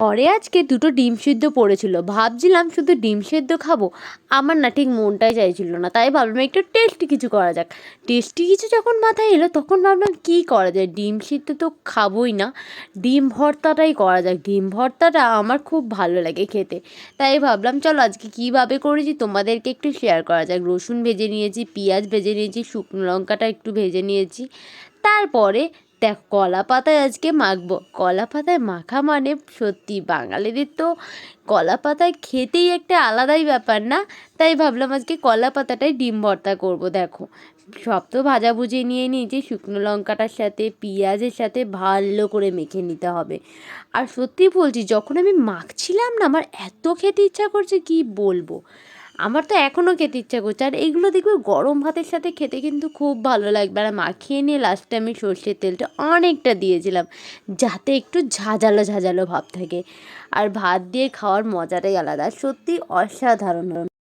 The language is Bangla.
পরে আজকে দুটো ডিম সিদ্ধ পড়েছিল। ভাবছিলাম শুধু ডিম সেদ্ধ খাব, আমার না ঠিক মনটাই চাইছিল না, তাই ভাবলাম একটু টেস্টি কিছু করা যাক। টেস্টি কিছু যখন মাথায় এলো, তখন ভাবলাম কী করা যায়? ডিম সিদ্ধ তো খাবোই না। ডিম ভর্তাটাই করা যাক। ডিম ভর্তাটা আমার খুব ভালো লাগে খেতে। তাই ভাবলাম, চলো আজকে কীভাবে করেছি তোমাদেরকে একটু শেয়ার করা যাক। রসুন ভেজে নিয়েছি, পেঁয়াজ ভেজে নিয়েছি, শুকনো লঙ্কাটা একটু ভেজে নিয়েছি। তারপরে দেখ কলা পাতায় আজকে মাখবো। কলা পাতায় মাখা মানে সত্যি বাঙালিদের তো কলা পাতায় খেতেই একটা আলাদাই ব্যাপার না? তাই ভাবলাম আজকে কলা পাতাটাই ডিম ভর্তা করব, দেখো। সব তো ভাজাভুজি নিয়ে নিয়েছি শুকনো লঙ্কাটার সাথে, পেঁয়াজের সাথে ভালো করে মেখে নিতে হবে। আর সত্যি বলছি, যখন আমি মাখছিলাম না, আমার এত খেতে ইচ্ছা করছে, কি বলব? আমার তো এখনও খেতে ইচ্ছা করছে। আর এইগুলো দেখবে গরম ভাতের সাথে খেতে কিন্তু খুব ভালো লাগবে। আর মাখিয়ে নিয়ে লাস্টে আমি সর্ষের তেলটা অনেকটা দিয়েছিলাম, যাতে একটু ঝাঁঝালো ঝাঁঝালো ভাব থাকে। আর ভাত দিয়ে খাওয়ার মজাটাই আলাদা। সত্যি অসাধারণ।